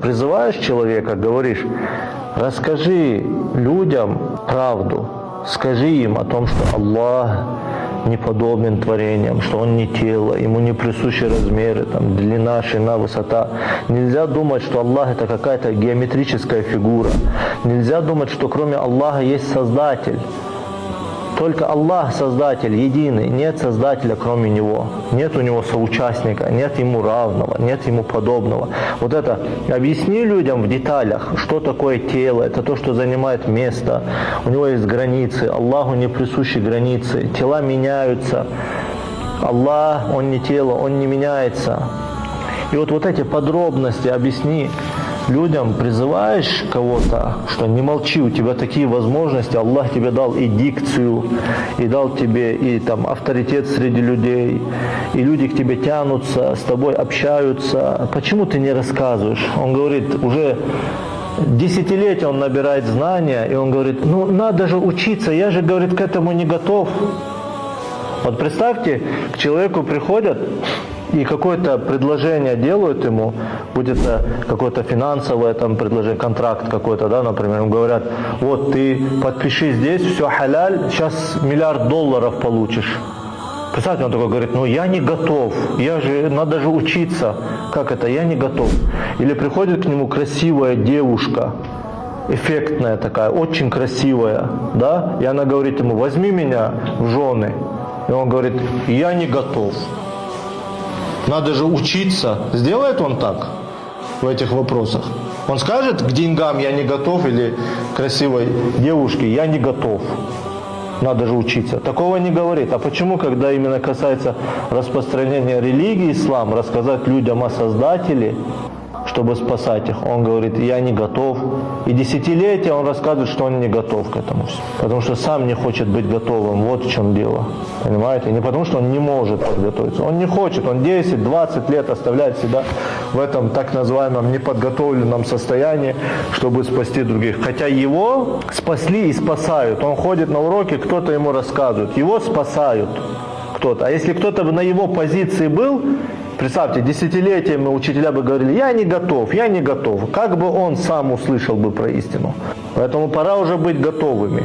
Призываешь человека, говоришь, расскажи людям правду, скажи им о том, что Аллах не подобен творениям, что Он не тело, Ему не присущи размеры, там, длина, ширина, высота. Нельзя думать, что Аллах это какая-то геометрическая фигура. Нельзя думать, что кроме Аллаха есть Создатель. Только Аллах Создатель единый, нет Создателя кроме Него. Нет у Него соучастника, нет Ему равного, нет Ему подобного. Вот это объясни людям в деталях, что такое тело, это то, что занимает место. У него есть границы, Аллаху не присущи границы, тела меняются. Аллах, Он не тело, Он не меняется. И вот, вот эти подробности объясни людям, призываешь кого-то, что не молчи, у тебя такие возможности, Аллах тебе дал и дикцию, и дал тебе и там авторитет среди людей, и люди к тебе тянутся, с тобой общаются. Почему ты не рассказываешь? Он говорит, уже десятилетия он набирает знания, и он говорит, ну надо же учиться, я же, говорит, к этому не готов. Вот представьте, к человеку приходят и какое-то предложение делают ему, будет это какое-то финансовое там предложение, контракт какой-то, да, например, им говорят, вот ты подпиши здесь, все халяль, сейчас миллиард долларов получишь. Представьте, он такой говорит, ну я не готов, я же, надо же учиться. Как это, я не готов. Или приходит к нему красивая девушка, эффектная такая, очень красивая, да, и она говорит ему, возьми меня в жены. И он говорит, я не готов. Надо же учиться. Сделает он так в этих вопросах? Он скажет к деньгам я не готов или красивой девушке я не готов. Надо же учиться. Такого не говорит. А почему, когда именно касается распространения религии ислам, рассказать людям о Создателе, чтобы спасать их, он говорит, я не готов. И десятилетия он рассказывает, что он не готов к этому. Потому что сам не хочет быть готовым. Вот в чем дело. Понимаете? Не потому, что он не может подготовиться. Он не хочет. Он 10-20 лет оставляет себя в этом так называемом неподготовленном состоянии, чтобы спасти других. Хотя его спасли и спасают. Он ходит на уроки, кто-то ему рассказывает. Его спасают кто-то. А если кто-то на его позиции был, Представьте, десятилетиями учителя бы говорили, я не готов, я не готов. Как бы он сам услышал бы про истину. Поэтому пора уже быть готовыми.